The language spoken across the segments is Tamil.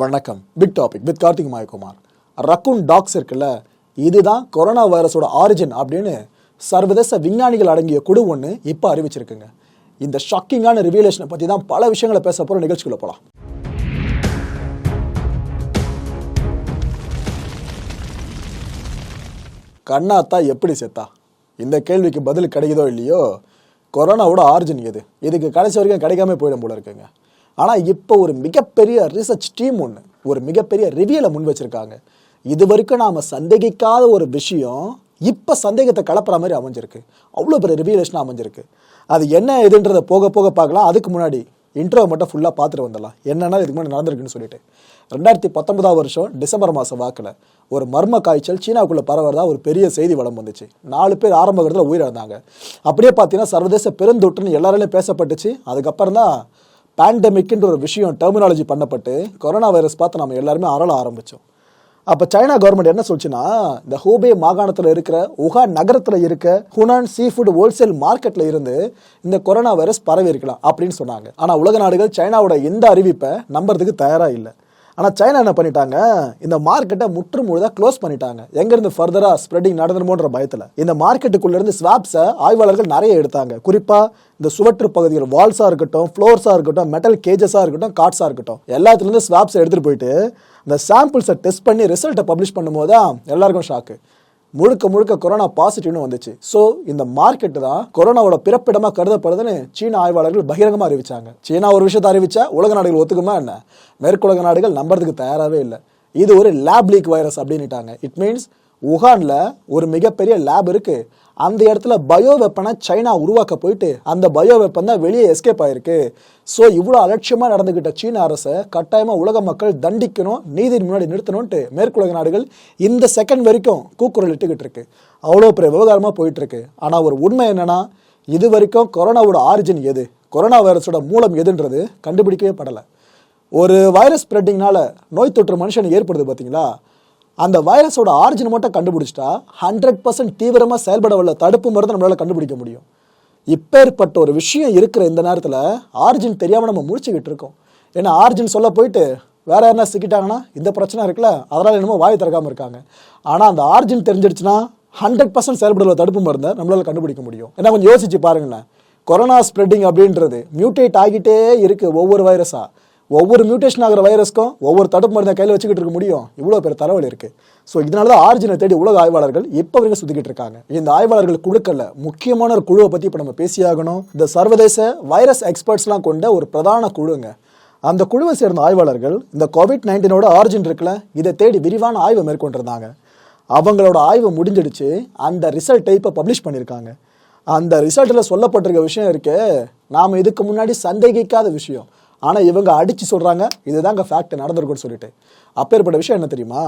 வணக்கம். Big topic with Karthik Mayakumar. Raccoon dogs இருக்குல்ல இதுதான் கொரோனா வைரஸோட ஆரிஜின் அப்படின்னு சர்வதேச விஞ்ஞானிகள் அடங்கிய குழு ஒன்று இப்போ அறிவிச்சிருக்குங்க. இந்த ஷாக்கிங்கான ரிவியலேஷனை பற்றி தான் பல விஷயங்களை பேச போகிற நிகழ்ச்சிகளை போகலாம் கண்ணாத்தா எப்படி செத்தா? இந்த கேள்விக்கு பதில் கிடைக்குதோ இல்லையோ? கொரோனாவோட ஆரிஜின் எது? இதுக்கு கடைசி வரைக்கும் கிடைக்காம போயிடும் போல இருக்குங்க. ஆனால் இப்போ ஒரு மிகப்பெரிய ரிசர்ச் டீம் ஒன்று ஒரு மிகப்பெரிய ரிவியலை முன் வச்சிருக்காங்க. இது வரைக்கும் நாம் சந்தேகிக்காத ஒரு விஷயம் இப்போ சந்தேகத்தை கலப்புற மாதிரி அமைஞ்சிருக்கு. அவ்வளோ பெரிய ரிவியலேஷனாக அமைஞ்சிருக்கு. அது என்ன இதுன்றதை போக போக பார்க்கலாம். அதுக்கு முன்னாடி இன்ட்ரோ மட்டும் ஃபுல்லாக பார்த்துட்டு வந்துடலாம். என்னென்னா இதுக்கு முன்னாடி நடந்திருக்குன்னு சொல்லிட்டு. ரெண்டாயிரத்தி பத்தொன்பதாம் வருஷம் டிசம்பர் மாதம் வாக்கில் ஒரு மர்ம காய்ச்சல் சீனாவுக்குள்ளே பரவறதா ஒரு பெரிய செய்தி வளம் வந்துச்சு. நாலு பேர் ஆரம்ப கட்டத்தில் உயிரிழந்தாங்க. அப்படியே பார்த்தீங்கன்னா சர்வதேச பெருந்தொற்றுன்னு எல்லாராலையும் பேசப்பட்டுச்சு. அதுக்கப்புறம் தான் பேண்டமிக்ன்ற ஒரு விஷயம் டெர்மினாலஜி பண்ணப்பட்டு கொரோனா வைரஸ் பார்த்து நம்ம எல்லாருமே அறள ஆரம்பித்தோம் அப்போ சைனா கவர்மெண்ட் என்ன சொல்லுச்சுன்னா இந்த ஹூபே மாகாணத்தில் இருக்கிற உஹா நகரத்தில் இருக்க ஹுனான் சீ ஃபுட் ஹோல்சேல் மார்க்கெட்டில் இருந்து இந்த கொரோனா வைரஸ் பரவி இருக்கலாம் அப்படின்னு சொன்னாங்க. ஆனால் உலக நாடுகள் சைனாவோட எந்த அறிவிப்பை நம்புறதுக்கு தயாராக இல்லை. ஆனால் சைனா என்ன பண்ணிட்டாங்க? இந்த மார்க்கெட்டை முற்று முழுதாக க்ளோஸ் பண்ணிட்டாங்க. எங்கேருந்து ஃபர்தராக ஸ்ப்ரெட்டிங் நடந்துருமோன்ற பயத்தில். இந்த மார்க்கெட்டுக்குள்ளேருந்து ஸ்வாப்ஸை ஆய்வாளர்கள் நிறைய எடுத்தாங்க. குறிப்பாக இந்த சுவற்று பகுதிகள் வால்ஸாக இருக்கட்டும் ஃப்ளோர்ஸாக இருக்கட்டும் மெட்டல் கேஜஸாக இருக்கட்டும் காட்ஸாக இருக்கட்டும் எல்லாத்துலேருந்து ஸ்வாப்ஸை எடுத்துகிட்டு போயிட்டு இந்த சாம்பிள்ஸை டெஸ்ட் பண்ணி ரிசல்ட்டை பப்ளிஷ் பண்ணும்போது தான் எல்லாருக்கும் ஷாக்கு முழுக்க முழுக்க கொரோனா பாசிட்டிவ்னு வந்துச்சு. ஸோ இந்த மார்க்கெட் தான் கொரோனாவோட பிறப்பிடமாக கருதப்படுதுன்னு சீன ஆய்வாளர்கள் பகிரங்கமாக அறிவிச்சாங்க. சீனா ஒரு விஷயத்தை அறிவிச்சா உலக நாடுகள் ஒத்துக்குமா என்ன? மேற்குலக நாடுகள் நம்புறதுக்கு தயாராகவே இல்லை. இது ஒரு லேப் லீக் வைரஸ் அப்படின்னுட்டாங்க. இட் மீன்ஸ் உஹானில் ஒரு மிகப்பெரிய லேப் இருக்கு. அந்த இடத்துல பயோ வெப்பனை சைனா உருவாக்க போயிட்டு அந்த பயோ வெப்பன் தான் வெளியே எஸ்கேப் ஆயிருக்கு. ஸோ இவ்வளோ அலட்சியமாக நடந்துக்கிட்ட சீன அரசை கட்டாயமாக உலக மக்கள் தண்டிக்கணும் நீதியின் முன்னாடி நிறுத்தணும்ட்டு மேற்குலக நாடுகள் இந்த செகண்ட் வரைக்கும் கூக்குரல் இட்டுக்கிட்டு இருக்கு. அவ்வளோ பெரிய விவகாரமாக போயிட்டு இருக்கு ஆனால் ஒரு உண்மை என்னன்னா இது வரைக்கும் கொரோனாவோட ஆரிஜின் எது? கொரோனா வைரஸோட மூலம் எதுன்றது கண்டுபிடிக்கவே படலை. ஒரு வைரஸ் ஸ்ப்ரெட்டிங்னால நோய் தொற்று மனுஷன் ஏற்படுது பார்த்தீங்களா அந்த வைரஸோட ஆரிஜின் மட்டும் கண்டுபிடிச்சிட்டா ஹண்ட்ரட் பர்சன்ட் தீவிரமாக செயல்பட வல்ல தடுப்பு மருந்து நம்மளால் கண்டுபிடிக்க முடியும். இப்பேற்பட்ட ஒரு விஷயம் இருக்கிற இந்த நேரத்தில் ஆரிஜின் தெரியாமல் நம்ம முடிச்சுக்கிட்டு இருக்கோம். ஏன்னா ஆரிஜின் சொல்ல போயிட்டு வேற யாருனா சிக்கிட்டாங்கன்னா இந்த பிரச்சனை இருக்குல்ல அதனால் என்னமோ வாய் திறக்காமல் இருக்காங்க. ஆனால் அந்த ஆரிஜின் தெரிஞ்சிடுச்சுன்னா ஹண்ட்ரட் பர்சன்ட் செயல்படுற தடுப்பு மருந்தை நம்மளால் கண்டுபிடிக்க முடியும். ஏன்னா கொஞ்சம் யோசிச்சு பாருங்களேன். கொரோனா ஸ்ப்ரெட்டிங் அப்படின்றது மியூட்டேட் ஆகிட்டே இருக்குது ஒவ்வொரு வைரஸாக ஒவ்வொரு மியூட்டேஷன் ஆகிற வைரஸ்க்கும் ஒவ்வொரு தடுப்பு மருந்தை கையில் வச்சுக்கிட்டு இருக்க முடியும். இவ்வளோ பேர் தலைவலி இருக்குது ஸோ இதனால தான் ஆரிஜினை தேடி உலக ஆய்வாளர்கள் இப்போ வரைக்கும் சுத்திக்கிட்டு இருக்காங்க. இந்த ஆய்வாளர்கள் குழுக்கள்ல முக்கியமான ஒரு குழுவை பற்றி இப்போ நம்ம பேசியாகணும் இந்த சர்வதேச வைரஸ் எக்ஸ்பர்ட்ஸ்லாம் கொண்ட ஒரு பிரதான குழுங்க. அந்த குழுவை சேர்ந்த ஆய்வாளர்கள் இந்த கோவிட் நைன்டீனோட ஆரிஜின் இருக்குல்ல இதை தேடி விரிவான ஆய்வை மேற்கொண்டிருந்தாங்க. அவங்களோட ஆய்வு முடிஞ்சிடுச்சு. அந்த ரிசல்ட்டை இப்போ பப்ளிஷ் பண்ணியிருக்காங்க. அந்த ரிசல்ட்டில் சொல்லப்பட்டிருக்க விஷயம் இருக்கு நாம் இதுக்கு முன்னாடி சந்தேகிக்காத விஷயம். ஆனால் இவங்க அடித்து சொல்கிறாங்க இதுதாங்க ஃபேக்ட் நடந்திருக்குன்னு சொல்லிட்டு. அப்பேற்பட்ட விஷயம் என்ன தெரியுமா?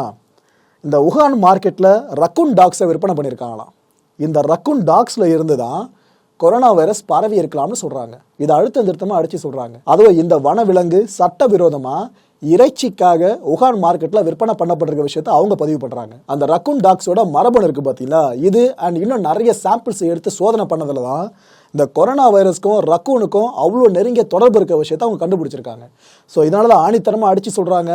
இந்த உஹான் மார்க்கெட்டில் ரக்குன் டாக்ஸை விற்பனை பண்ணியிருக்காங்களாம் இந்த ரக்குன் டாக்ஸில் இருந்து தான் கொரோனா வைரஸ் பரவி இருக்கலாம்னு சொல்கிறாங்க இதை அழுத்தம் திருத்தமாக அடித்து சொல்கிறாங்க அதுவும் இந்த வனவிலங்கு சட்டவிரோதமாக இறைச்சிக்காக உகான் மார்க்கெட்டில் விற்பனை பண்ணப்பட்டிருக்க விஷயத்த அவங்க பதிவு பண்ணுறாங்க அந்த ரக்குன் டாக்ஸோட மரபணு இருக்குது பார்த்தீங்களா இது அண்ட் இன்னும் நிறைய சாம்பிள்ஸ் எடுத்து சோதனை பண்ணதில் தான் இந்த கொரோனா வைரஸ்க்கும் ரக்கூனுக்கும் அவ்வளோ நெருங்கிய தொடர்பு இருக்க விஷயத்தை அவங்க கண்டுபிடிச்சிருக்காங்க. ஸோ இதனால தான் ஆணித்தரமாக அடித்து சொல்கிறாங்க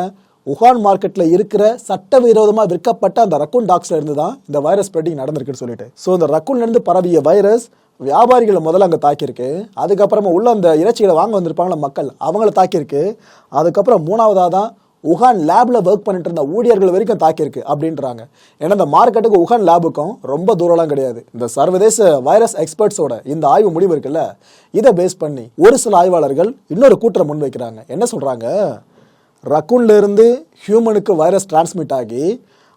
உஹான் மார்க்கெட்டில் இருக்கிற சட்டவிரோதமாக விற்கப்பட்ட அந்த ரக்கூன் டாக்ஸில் இருந்து தான் இந்த வைரஸ் ஸ்ப்ரெட்டிங் நடந்திருக்குன்னு சொல்லிட்டு. ஸோ இந்த ரக்கூன்லேருந்து பரவிய வைரஸ் வியாபாரிகளை முதல்ல அங்கே தாக்கியிருக்கு. அதுக்கப்புறமா உள்ள அந்த இறைச்சிகளை வாங்க வந்திருப்பாங்கள மக்கள் அவங்கள தாக்கியிருக்கு. அதுக்கப்புறம் மூணாவதாக தான் உகான் லேபில் ஒர்க் பண்ணிட்டு இருந்த ஊழியர்கள் வரைக்கும் தாக்கியிருக்கு அப்படின்றாங்க. ஏன்னா இந்த மார்க்கெட்டுக்கு உகான் லேபுக்கும் ரொம்ப தூரம்லாம் கிடையாது. இந்த சர்வதேச வைரஸ் எக்ஸ்பர்ட்ஸோட இந்த ஆய்வு முடிவு இருக்குல்ல இதை பேஸ் பண்ணி ஒரு சில ஆய்வாளர்கள் இன்னொரு கூற்றை முன்வைக்கிறாங்க. என்ன சொல்கிறாங்க ரக்கூன்லேருந்து ஹியூமனுக்கு வைரஸ் டிரான்ஸ்மிட் ஆகி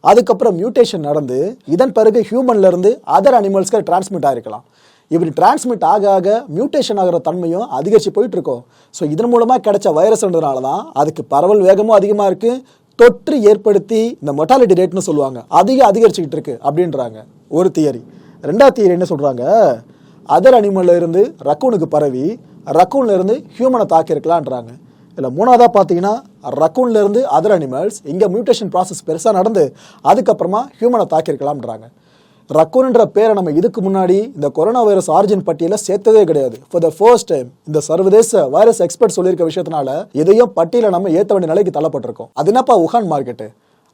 அதுக்கப்புறம் மியூட்டேஷன் நடந்து இதன் பிறகு ஹியூமன்லேருந்து அதர் அனிமல்ஸ்க்கு டிரான்ஸ்மிட் ஆகிருக்கலாம் இப்படி டிரான்ஸ்மிட் ஆக ஆக மியூட்டேஷன் ஆகிற தன்மையும் அதிகரித்து போயிட்டுருக்கும். ஸோ இதன் மூலமாக கிடைச்ச வைரஸ்ன்றதுனால தான் அதுக்கு பரவல் வேகமும் அதிகமாக இருக்கு. தொற்று ஏற்படுத்தி இந்த மொட்டாலிட்டி ரேட்னு சொல்லுவாங்க. அதிகம் அதிகரிச்சுக்கிட்டு இருக்கு அப்படின்றாங்க. ஒரு தியரி ரெண்டாவது தியரி என்ன சொல்கிறாங்க அதர் அனிமல்ல இருந்து ரக்கூனுக்கு பரவி ரக்கூன்ல இருந்து ஹியூமனை தாக்கியிருக்கலான்றாங்க இதில் மூணாவதாக பார்த்தீங்கன்னா ரக்கூன்ல இருந்து அதர் அனிமல்ஸ் இங்கே மியூட்டேஷன் ப்ராசஸ் பெருசாக நடந்து அதுக்கப்புறமா ஹியூமனை தாக்கியிருக்கலாம்ன்றாங்க. ரக்கூன்ன்ற பேரை நம்ம இதுக்கு முன்னாடி இந்த கொரோனா வைரஸ் ஆரிஜின் பட்டியலில் சேர்த்ததே கிடையாது. ஃபார் த ஃபர்ஸ்ட் டைம் இந்த சர்வதேச வைரஸ் எக்ஸ்பர்ட் சொல்லியிருக்க விஷயத்தினால இதையும் பட்டியலை நம்ம ஏற்ற வேண்டிய நிலைக்கு தள்ளப்பட்டிருக்கோம். அது என்னப்பா உஹான் மார்க்கெட்டு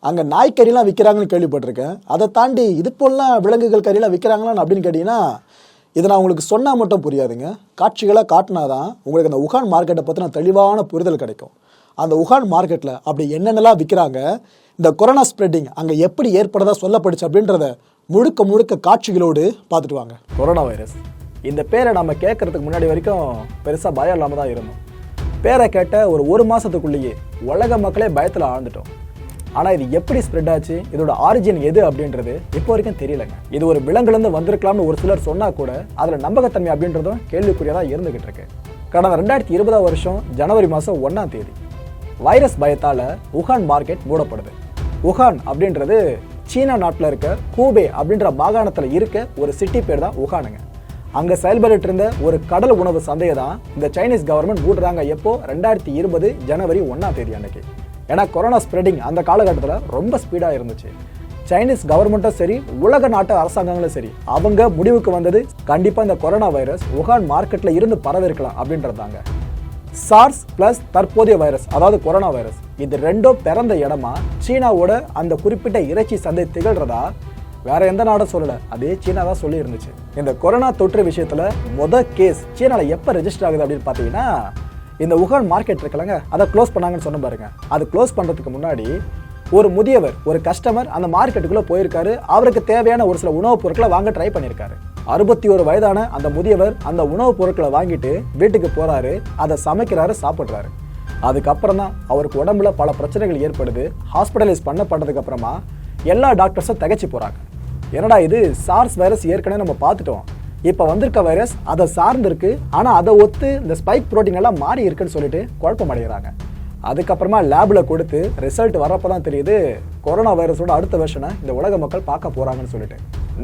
அங்கே நாய்க்கறிலாம் விற்கிறாங்கன்னு கேள்விப்பட்டிருக்கேன். அதை தாண்டி இது போலாம் விலங்குகள் கறிலாம் விற்கிறாங்களான்னு அப்படின்னு கேட்டிங்கன்னா இதை நான் உங்களுக்கு சொன்னால் மட்டும் புரியாதுங்க. காட்சிகளாக காட்டினாதான் உங்களுக்கு அந்த உஹான் மார்க்கெட்டை பற்றின தெளிவான புரிதல் கிடைக்கும். அந்த உஹான் மார்க்கெட்டில் அப்படி என்னென்னலாம் விற்கிறாங்க இந்த கொரோனா ஸ்ப்ரெட்டிங் அங்கே எப்படி ஏற்படுறதா சொல்லப்படுச்சு அப்படின்றத முழுக்க முழுக்க காட்சிகளோடு பார்த்துட்டு வாங்க. Corona virus. இந்த பேரை நம்ம கேட்கறதுக்கு முன்னாடி வரைக்கும் பெருசாக பயம் இல்லாமல் தான் இருந்தோம். பேரை கேட்ட ஒரு ஒரு மாதத்துக்குள்ளேயே உலக மக்களே பயத்தில் ஆழ்ந்துட்டோம். ஆனால் இது எப்படி ஸ்ப்ரெட் ஆச்சு? இதோட ஆரிஜின் எது அப்படின்றது இப்போ வரைக்கும் தெரியலங்க. இது ஒரு விலங்குலேருந்து வந்திருக்கலாம்னு ஒரு சிலர் சொன்னால் கூட அதில் நம்பகத்தன்மை அப்படின்றதும் கேள்விக்குறியாக இருந்துகிட்டு இருக்கு. கடந்த ரெண்டாயிரத்தி இருபதாம் வருஷம் ஜனவரி மாதம் ஒன்றாம் தேதி. வைரஸ் பயத்தால் உஹான் மார்க்கெட் மூடப்படுது. உஹான் அப்படின்றது சீனா நாட்டில் இருக்க ஹூபே அப்படின்ற மாகாணத்தில் இருக்க ஒரு சிட்டி பேர் தான் உஹானுங்க. அங்கே செயல்பட்டு இருந்த ஒரு கடல் உணவு சந்தையை தான் இந்த சைனீஸ் கவர்மெண்ட் மூடுறாங்க எப்போ? ரெண்டாயிரத்தி இருபது ஜனவரி ஒன்றாம் தேதி அன்னைக்கு. ஏன்னா கொரோனா ஸ்ப்ரெடிங் அந்த காலகட்டத்தில் ரொம்ப ஸ்பீடாக இருந்துச்சு. சைனீஸ் கவர்மெண்ட்டும் சரி உலக நாட்டு அரசாங்கங்களும் சரி அவங்க முடிவுக்கு வந்தது கண்டிப்பாக இந்த கொரோனா வைரஸ் உஹான் மார்க்கெட்டில் இருந்து பரவிருக்கலாம் அப்படின்றதாங்க சார்ஸ் பிளஸ் தற்போதைய வைரஸ் அதாவது கொரோனா வைரஸ் இது ரெண்டும் பிறந்த இடமா? சீனாவோட அந்த குறிப்பிட்ட இறைச்சி சந்தை திகழ்றதா? வேற எந்த நாடும் சொல்லல. அதே சீனா தான் சொல்லி இருந்துச்சு இந்த கொரோனா தொற்று விஷயத்துல மொத கேஸ் சீனால எப்ப ரெஜிஸ்டர் ஆகுது அப்படின்னு பாத்தீங்கன்னா இந்த உகான் மார்க்கெட் இருக்குல்லங்க. அதை க்ளோஸ் பண்ணாங்கன்னு சொன்ன பாருங்க. அது க்ளோஸ் பண்றதுக்கு முன்னாடி ஒரு முதியவர் ஒரு கஸ்டமர் அந்த மார்க்கெட்டுக்குள்ள போயிருக்காரு. அவருக்கு தேவையான ஒரு சில உணவுப் பொருட்களை வாங்க ட்ரை பண்ணியிருக்காரு. அறுபத்தி ஒரு வயதான அந்த முதியவர் அந்த உணவுப் பொருட்களை வாங்கிட்டு வீட்டுக்கு போறாரு. அதை சமைக்கிறாரு சாப்பிட்றாரு. அதுக்கப்புறம் தான் அவருக்கு உடம்புல பல பிரச்சனைகள் ஏற்படுது. ஹாஸ்பிட்டலைஸ் பண்ணப்பட்டதுக்கு அப்புறமா எல்லா டாக்டர்ஸும் திகைச்சு போறாங்க. என்னடா இது? சார்ஸ் வைரஸ் ஏற்கனவே நம்ம பார்த்துட்டோம். இப்போ வந்திருக்க வைரஸ் அதை சார்ந்திருக்கு. ஆனால் அதை ஒத்து இந்த ஸ்பைக் புரோட்டீன் எல்லாம் மாறி இருக்குன்னு சொல்லிட்டு குழப்பம் அடைகிறாங்க அதுக்கப்புறமா லேபில் கொடுத்து ரிசல்ட் வரப்போ தான் தெரியுது கொரோனா வைரஸோட அடுத்த வெர்ஷனை இந்த உலக மக்கள் பார்க்க போகிறாங்கன்னு சொல்லிட்டு.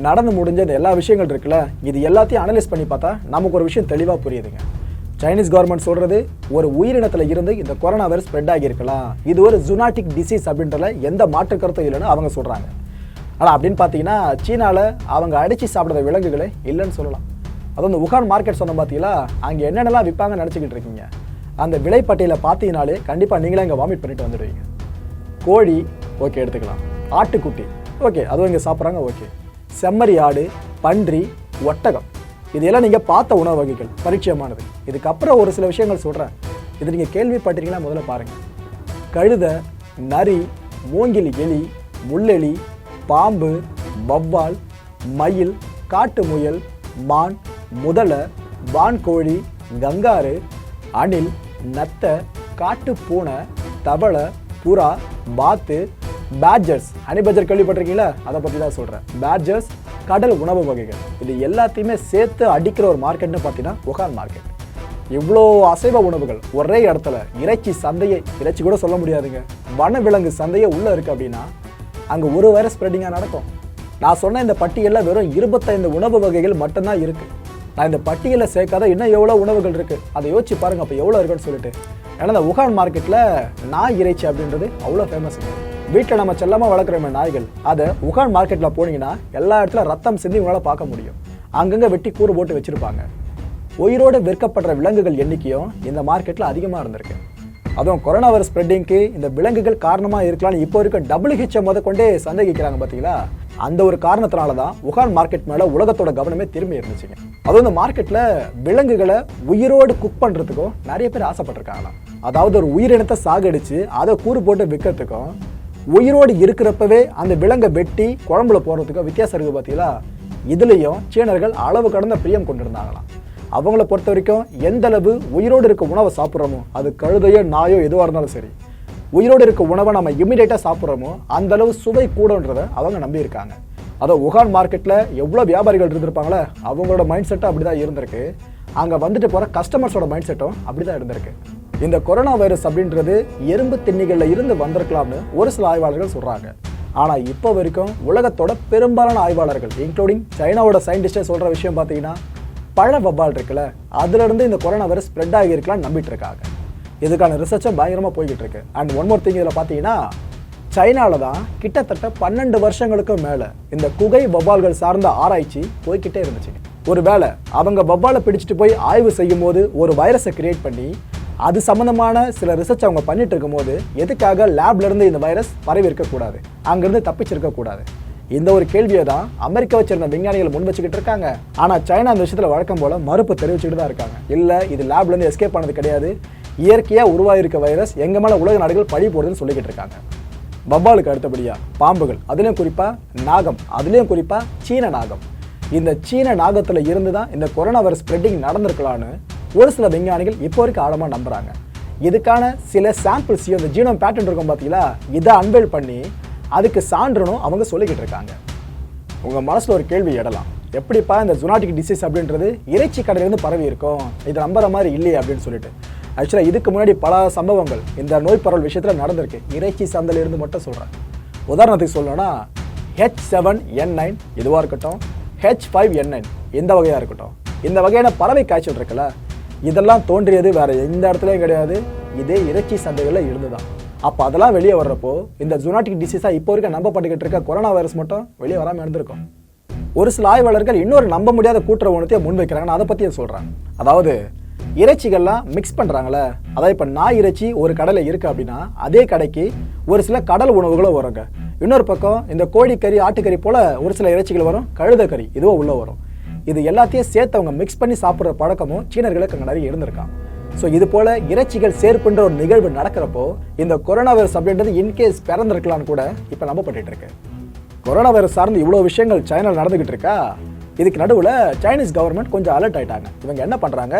நடந்து முடிஞ்ச இந்த எல்லா விஷயங்கள் இருக்குல்ல இது எல்லாத்தையும் அனலைஸ் பண்ணி பார்த்தா நமக்கு ஒரு விஷயம் தெளிவாக புரியுதுங்க. சைனீஸ் கவர்மெண்ட் சொல்கிறது ஒரு உயிரினத்தில் இருந்து இந்த கொரோனா வைரஸ் ஸ்ப்ரெட் ஆகியிருக்கலாம் இது ஒரு ஜுனாட்டிக் டிசீஸ் அப்படின்றல எந்த மாற்று கருத்தும் இல்லைன்னு அவங்க சொல்கிறாங்க ஆனால் அப்படின்னு பார்த்தீங்கன்னா சீனாவில் அவங்க அடித்து சாப்பிட்ற விலங்குகளே இல்லைன்னு சொல்லலாம். அதுவும் இந்த உகான் மார்க்கெட் சொன்ன பார்த்தீங்களா அங்கே என்னென்னலாம் விற்பாங்கன்னு நினச்சிக்கிட்டு இருக்கீங்க. அந்த விலைப்பட்டியலை பார்த்தீங்கனாலே கண்டிப்பாக நீங்களே இங்கே வாமிட் பண்ணிட்டு வந்துடுவீங்க. கோழி ஓகே எடுத்துக்கலாம். ஆட்டுக்குட்டி ஓகே அதுவும் இங்கே சாப்பிட்றாங்க ஓகே செம்மறி ஆடு பன்றி ஒட்டகம். இதெல்லாம் நீங்கள் பார்த்த உணவு வகைகள் பரிச்சயமானது இதுக்கப்புறம் ஒரு சில விஷயங்கள் சொல்கிறேன் இது நீங்கள் கேள்விப்பட்டீங்களா முதல்ல பாருங்கள் கழுத நரி மூங்கில் எலி முள்ளெலி பாம்பு வவ்வால் மயில் காட்டு முயல் மான் முதலை வான்கோழி கங்காரு அணில் நத்தை காட்டு பூனை தவளை புறா பாத்து பேட்ஜர்ஸ் ஹனி பஜர் கேள்விப்பட்டிருக்கீங்களா? அதை பற்றி தான் சொல்கிறேன் பேட்ஜர்ஸ் கடல் உணவு வகைகள். இது எல்லாத்தையுமே சேர்த்து அடிக்கிற ஒரு மார்க்கெட்னு பார்த்தீங்கன்னா உகான் மார்க்கெட் இவ்வளோ அசைவ உணவுகள் ஒரே இடத்துல இறைச்சி சந்தையை இறைச்சி கூட சொல்ல முடியாதுங்க. வனவிலங்கு சந்தையே உள்ளே இருக்குது அப்படின்னா அங்கே ஒரு வைரஸ் ஸ்ப்ரெட்டிங்காக நடக்கும். நான் சொன்ன இந்த பட்டியலில் வெறும் இருபத்தைந்து உணவு வகைகள் மட்டும்தான் இருக்குது நான் இந்த பட்டியலில் சேர்க்காத இன்னும் எவ்வளோ உணவுகள் இருக்குது அதை யோசிச்சு பாருங்கள் அப்போ எவ்வளோ இருக்குன்னு சொல்லிட்டு. ஏன்னா இந்த உகான் மார்க்கெட்டில் நாய் இறைச்சி அப்படின்றது அவ்வளோ ஃபேமஸ் வீட்டில் நம்ம செல்லமாக வளர்க்குற நாய்கள் அதை உகான் மார்க்கெட்டில் போனீங்கன்னா எல்லா இடத்துல ரத்தம் சிந்தி உங்களால் பார்க்க முடியும். அங்கங்கே வெட்டி கூறு போட்டு வச்சுருப்பாங்க. உயிரோடு விற்கப்படுற விலங்குகள் எண்ணிக்கையும் இந்த மார்க்கெட்டில் அதிகமாக இருந்திருக்கு. அதுவும் கொரோனா வைரஸ் ஸ்ப்ரெட்டிங்க்கு இந்த விலங்குகள் காரணமாக இருக்கலாம்னு இப்போ இருக்க டபிள்யூஹெச்ஓ முத கொண்டே சந்தேகிக்கிறாங்க பார்த்தீங்களா அந்த ஒரு காரணத்தினால தான் உகான் மார்க்கெட் மேலே உலகத்தோட கவனமே திரும்பி இருந்துச்சுங்க. அதுவும் இந்த மார்க்கெட்டில் விலங்குகளை உயிரோடு குக் பண்ணுறதுக்கும் நிறைய பேர் ஆசைப்பட்டிருக்காங்களாம். அதாவது ஒரு உயிரினத்தை சாகடிச்சு அதை கூறு போட்டு விற்கிறதுக்கும் உயிரோடு இருக்கிறப்பவே அந்த விலங்கை வெட்டி குழம்புல போடுறதுக்கும் வித்தியாசம் இருக்குது பார்த்தீங்களா இதுலேயும் சீனர்கள் அளவு கடந்த பிரியம் கொண்டிருந்தாங்களாம். அவங்கள பொறுத்த வரைக்கும் எந்த அளவு உயிரோடு இருக்க உணவை சாப்பிட்றோமோ அது கழுதையோ நாயோ எதுவாக இருந்தாலும் சரி உயிரோடு இருக்க உணவை நம்ம இம்மிடியேட்டாக சாப்பிட்றோமோ அந்த அளவு சுவை கூடன்றதை அவங்க நம்பியிருக்காங்க. அதோ உகான் மார்க்கெட்டில் எவ்வளோ வியாபாரிகள் இருந்திருப்பாங்களே? அவங்களோட மைண்ட் செட்டும் அப்படி தான் இருந்திருக்கு. அங்கே வந்துட்டு போகிற கஸ்டமர்ஸோட மைண்ட் செட்டும் அப்படி தான் இருந்திருக்கு. இந்த கொரோனா வைரஸ் அப்படின்றது எறும்பு திண்ணிகளில் இருந்து வந்திருக்கலாம்னு ஒரு சில ஆய்வாளர்கள் சொல்கிறாங்க ஆனால் இப்போ வரைக்கும் உலகத்தோட பெரும்பாலான ஆய்வாளர்கள் இன்க்ளூடிங் சைனாவோட சயின்டிஸ்டே சொல்கிற விஷயம் பார்த்தீங்கன்னா பழ வவ்வால் இருக்குல்ல அதுலேருந்து இந்த கொரோனா வைரஸ் ஸ்ப்ரெட் ஆகியிருக்கலாம்னு நம்பிட்டு இருக்காங்க. இதுக்கான ரிசர்ச்சும் பயங்கரமாக போய்கிட்டு இருக்கு. அண்ட் ஒன் மோர் திங் இதில் பார்த்தீங்கன்னா சைனால தான் கிட்டத்தட்ட பன்னெண்டு வருஷங்களுக்கும் மேல இந்த குகை வவ்வால்கள் சார்ந்த ஆராய்ச்சி போய்க்கிட்டே இருந்துச்சு. ஒருவேளை அவங்க வவ்வாலை பிடிச்சிட்டு போய் ஆய்வு செய்யும் போது ஒரு வைரஸை கிரியேட் பண்ணி அது சம்பந்தமான சில ரிசர்ச் அவங்க பண்ணிட்டு இருக்கும்போது எதுக்காக லேப்ல இருந்து இந்த வைரஸ் பரவி இருக்கக்கூடாது அங்கிருந்து தப்பிச்சிருக்க கூடாது. இந்த ஒரு கேள்வியை தான் அமெரிக்காவை சேர்ந்த விஞ்ஞானிகள் முன் வச்சுக்கிட்டு இருக்காங்க. ஆனா சைனா அந்த விஷயத்துல வழக்கம் போல மறுப்பு தெரிவிச்சுட்டு தான் இருக்காங்க. இல்ல இது லேப்ல இருந்து எஸ்கேப் பண்ணது கிடையாது. இயற்கையா உருவாகிருக்க வைரஸ் எங்க மேல உலக நாடுகள் பழி போடுதுன்னு சொல்லிக்கிட்டு இருக்காங்க. வவ்வாலுக்கு அடுத்தபடியா பாம்புகள் அதுலயும் குறிப்பா நாகம் அதுலயும் குறிப்பா சீன நாகம். இந்த சீன நாகத்துல இருந்து தான் இந்த கொரோனா வைரஸ் ஸ்ப்ரெட்டிங் நடந்திருக்கலாம்னு ஒரு சில விஞ்ஞானிகள் இப்போ வரைக்கும் ஆழமாக நம்புகிறாங்க இதுக்கான சில சாம்பிள்ஸையும் இந்த ஜீனோம் பேட்டர்ன் இருக்கும் பார்த்தீங்களா இதை அன்வெல் பண்ணி அதுக்கு சான்றணும் அவங்க சொல்லிக்கிட்டு இருக்காங்க. உங்கள் மனசில் ஒரு கேள்வி எடலாம் எப்படிப்பா இந்த ஜுனாட்டிக் டிசீஸ் அப்படின்றது இறைச்சி கடையிலேருந்து பரவி இருக்கும்? இது நம்புற மாதிரி இல்லையே அப்படின்னு சொல்லிட்டு. ஆக்சுவலாக இதுக்கு முன்னாடி பல சம்பவங்கள் இந்த நோய் பரவல் விஷயத்தில் நடந்திருக்கு. இறைச்சி சந்தையிலிருந்து மட்டும் சொல்கிறேன் உதாரணத்துக்கு சொல்லணும்னா ஹெச் செவன் என் நைன் இதுவாக இருக்கட்டும் ஹெச் ஃபைவ் என் நைன் இந்த வகையாக இருக்கட்டும். இந்த வகையான பறவை காய்ச்சல் இருக்குல்ல இதெல்லாம் தோன்றியது வேற எந்த இடத்துலையும் கிடையாது. இதே இறைச்சி சந்தைகளில் இருந்துதான். அப்போ அதெல்லாம் வெளியே வர்றப்போ இந்த ஜுனாட்டிக் டிசீஸாக இப்போ வரைக்கும் நம்பப்பட்டுக்கிட்டு இருக்க கொரோனா வைரஸ் மட்டும் வெளியே வராமல் இருந்திருக்கும். ஒரு சில ஆய்வாளர்கள் இன்னொரு நம்ப முடியாத கூட்டுற கூட்டுறவுணத்தையே முன் வைக்கிறாங்க அதை பற்றியும் சொல்கிறேன் அதாவது இறைச்சிகள்லாம் மிக்ஸ் பண்ணுறாங்களே அதாவது இப்போ நாய் இறைச்சி ஒரு கடையில் இருக்குது அப்படின்னா அதே கடைக்கு ஒரு சில கடல் உணவுகளும் வருங்க. இன்னொரு பக்கம் இந்த கோழிக்கறி ஆட்டுக்கறி போல் ஒரு சில இறைச்சிகள் வரும் கழுதைக்கறி இதுவும் உள்ளே வரும். இது எல்லாத்தையும் சேர்த்து அவங்க மிக்ஸ் பண்ணி சாப்பிட்ற பழக்கமும் சீனர்களுக்கு அங்கே நிறைய இருந்திருக்கான் ஸோ இது போல இறைச்சிகள் சேர்ப்புன்ற ஒரு நிகழ்வு நடக்கிறப்போ இந்த கொரோனா வைரஸ் அப்படின்றது இன்கேஸ் பிறந்திருக்கலாம்னு கூட இப்போ நம்பப்பட்டு இருக்கு. கொரோனா வைரஸ் சார்ந்து இவ்வளோ விஷயங்கள் சைனாவில் நடந்துகிட்டு இருக்கா? இதுக்கு நடுவில் சைனீஸ் கவர்மெண்ட் கொஞ்சம் அலர்ட் ஆயிட்டாங்க. இவங்க என்ன பண்ணுறாங்க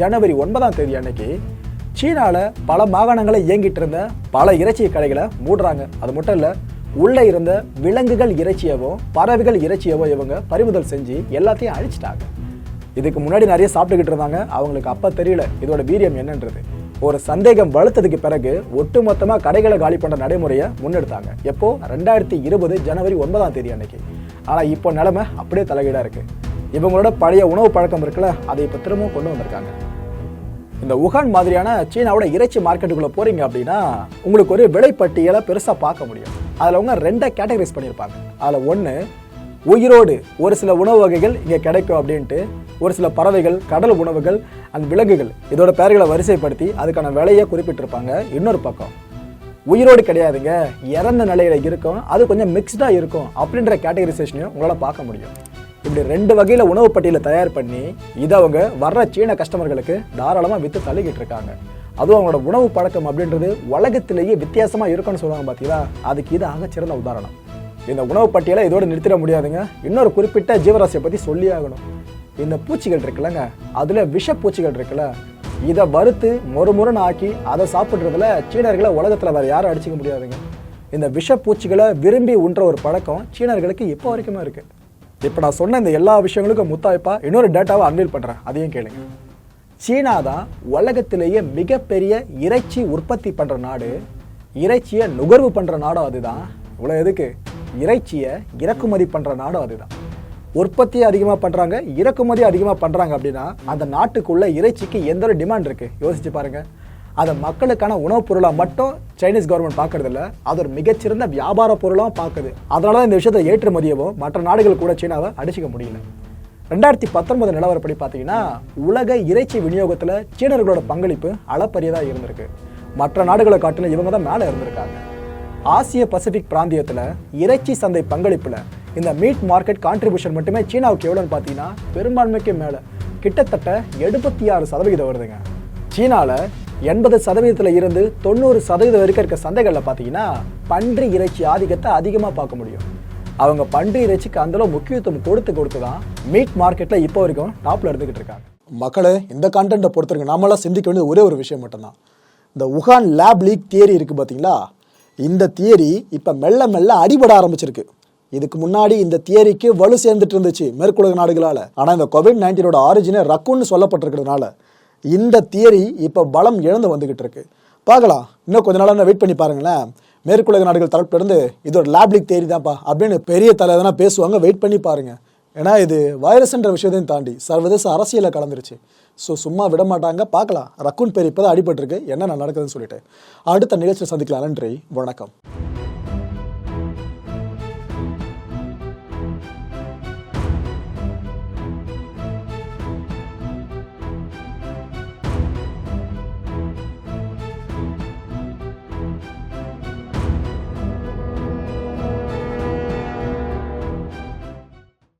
ஜனவரி ஒன்பதாம் தேதி அன்னைக்கு சீனாவில் பல மாகாணங்களை இயங்கிட்டு இருந்த பல இறைச்சி கடைகளை மூடுறாங்க. அது மட்டும் இல்லை உள்ளே இருந்த விலங்குகள் இறைச்சியவோ பறவைகள் இறைச்சியவோ இவங்க பறிமுதல் செஞ்சு எல்லாத்தையும் அழிச்சிட்டாங்க. இதுக்கு முன்னாடி நிறைய சாப்பிட்டுக்கிட்டு இருந்தாங்க. அவங்களுக்கு அப்போ தெரியல இதோட வீரியம் என்னன்றது. ஒரு சந்தேகம் வளர்த்ததுக்கு பிறகு ஒட்டுமொத்தமாக கடைகளை காலி பண்ணுற நடைமுறையை முன்னெடுத்தாங்க. எப்போ? ரெண்டாயிரத்தி இருபது ஜனவரி ஒன்பதாம் தேதி அன்னைக்கு. ஆனால் இப்போ நிலைமை அப்படியே தலைகீடாக இருக்கு. இவங்களோட பழைய உணவு பழக்கம் இருக்குல்ல அதை இப்போ திரும்பவும் கொண்டு வந்திருக்காங்க. இந்த உகான் மாதிரியான சீனாவோட இறைச்சி மார்க்கெட்டுக்குள்ளே போறீங்க அப்படின்னா உங்களுக்கு ஒரு விலைப்பட்டியலை பெருசாக பார்க்க முடியும். அதில் அவங்க ரெண்டை கேட்டகரைஸ் பண்ணியிருப்பாங்க. அதில் ஒன்று உயிரோடு ஒரு சில உணவு வகைகள் இங்கே கிடைக்கும் அப்படின்ட்டு ஒரு சில பறவைகள் கடல் உணவுகள் அண்ட் விலங்குகள் இதோட பெயர்களை வரிசைப்படுத்தி அதுக்கான விலையை குறிப்பிட்டிருப்பாங்க. இன்னொரு பக்கம் உயிரோடு கிடையாதுங்க இறந்த நிலையில் இருக்கும் அது கொஞ்சம் மிக்ஸ்டாக இருக்கும் அப்படின்ற கேட்டகரைசேஷனையும் உங்களால் பார்க்க முடியும். இப்படி ரெண்டு வகையில் உணவு பட்டியலை தயார் பண்ணி இதை அவங்க வர்ற சீன கஸ்டமர்களுக்கு தாராளமாக விற்று தள்ளிக்கிட்டு இருக்காங்க. அதுவும் அவங்களோட உணவு பழக்கம் அப்படின்றது உலகத்திலேயே வித்தியாசமாக இருக்கும்னு சொல்லுவாங்க பார்த்தீங்களா அதுக்கு இது ஆகச்சிறந்த உதாரணம். இந்த உணவு பட்டியலை இதோடு நிறுத்திட முடியாதுங்க. இன்னொரு குறிப்பிட்ட ஜீவராசியை பற்றி சொல்லி ஆகணும். இந்த பூச்சிகள் இருக்குல்லங்க. அதில் விஷ பூச்சிகள் இருக்குல்ல. இதை வறுத்து மொறுமொறுன்னு ஆக்கி அதை சாப்பிட்றதுல சீனர்களை உலகத்தில் வேறு யாரும் அடிச்சுக்க முடியாதுங்க. இந்த விஷ பூச்சிகளை விரும்பி உண்ற ஒரு பழக்கம் சீனர்களுக்கு இப்போ வரைக்குமே இருக்குது இப்போ நான் சொன்ன இந்த எல்லா விஷயங்களுக்கும் முத்தாய்ப்பா இன்னொரு டேட்டாவை அன்வீல் பண்ணுறேன் அதையும் கேளுங்க. சீனா தான் உலகத்திலேயே மிகப்பெரிய இறைச்சி உற்பத்தி பண்ணுற நாடு. இறைச்சியை நுகர்வு பண்ணுற நாடும் அதுதான். இவ்வளோ எதுக்கு? இறைச்சியை இறக்குமதி பண்ணுற நாடும் அதுதான். உற்பத்தி அதிகமாக பண்ணுறாங்க இறக்குமதி அதிகமாக பண்ணுறாங்க அப்படின்னா அந்த நாட்டுக்குள்ள இறைச்சிக்கு எந்த ஒரு டிமாண்ட் இருக்குது யோசிச்சு பாருங்கள் அதை மக்களுக்கான உணவுப் பொருளாக மட்டும் சைனீஸ் கவர்மெண்ட் பார்க்கறது இல்ல அது ஒரு மிகச்சிறந்த வியாபார பொருளாகவும் பார்க்குது அதனால தான் இந்த விஷயத்தை ஏற்றுமதியவும் மற்ற நாடுகள் கூட சீனாவை அடிச்சுக்க முடியல. ரெண்டாயிரத்தி பத்தொன்பது நிலவரப்படி பார்த்தீங்கன்னா உலக இறைச்சி விநியோகத்தில் சீனர்களோட பங்களிப்பு அளப்பரியதாக இருந்திருக்கு. மற்ற நாடுகளை காட்டிலும் இவங்க தான் மேலே இருந்திருக்காங்க. ஆசிய பசிபிக் பிராந்தியத்தில் இறைச்சி சந்தை பங்களிப்பில் இந்த மீட் மார்க்கெட் கான்ட்ரிபியூஷன் மட்டுமே சீனாவுக்கு எவ்வளோன்னு பார்த்தீங்கன்னா பெரும்பான்மைக்கு மேலே. கிட்டத்தட்ட எழுபத்தி ஆறு சதவிகிதம் வருதுங்க. சீனாவில் எண்பது சதவீதத்தில் இருந்து தொண்ணூறு சதவீதம் வரைக்கும் இருக்க சந்தைகளில் பார்த்தீங்கன்னா பன்றி இறைச்சி ஆதிக்கத்தை அதிகமாக பார்க்க முடியும். அவங்க பன்றி இறைச்சிக்கு அந்தளவு முக்கியத்துவம் கொடுத்து கொடுத்து தான் மீட் மார்க்கெட்டில் இப்போ வரைக்கும் டாப்பில் எடுத்துக்கிட்டு இருக்காங்க. மக்களே இந்த கான்டென்ட்டை பொறுத்தவரைக்கும் நாமெல்லாம் சிந்திக்க வேண்டியது ஒரே ஒரு விஷயம் மட்டும்தான். இந்த உகான் லேப் லீக் தியரி இருக்குது பார்த்தீங்களா இந்த தியரி இப்போ மெல்ல மெல்ல அடிபட ஆரம்பிச்சிருக்கு. இதுக்கு முன்னாடி இந்த தியரிக்கு வலு சேர்ந்துட்டு இருந்துச்சு மேற்குலக நாடுகளால். ஆனால் இந்த கோவிட் நைன்டீனோட ஆரிஜினே ரக்குன்னு சொல்லப்பட்டிருக்கிறதுனால இந்த தியரி இப்போ பலம் இழந்து வந்துகிட்டு இருக்கு. பார்க்கலாம். இன்னும் கொஞ்ச நாளாக வெயிட் பண்ணி பாருங்களேன். மேற்குலக நாடுகள் தரப்பிலிருந்து இது லேப் லீக் தேரி தான்ப்பா அப்படின்னு பெரிய தலை எதனா பேசுவாங்க. வெயிட் பண்ணி பாருங்க. ஏன்னா இது வைரஸ்ன்ற விஷயத்தையும் தாண்டி சர்வதேச அரசியலை கலந்துருச்சு. ஸோ சும்மா விட மாட்டாங்க. பார்க்கலாம். ரக்குன் பேர் இப்போ தான் அடிபட்டிருக்கு. என்ன நடக்குதுன்னு சொல்லிட்டு. அடுத்த நிகழ்ச்சியில் சந்திக்கலாம். நன்றி. வணக்கம்.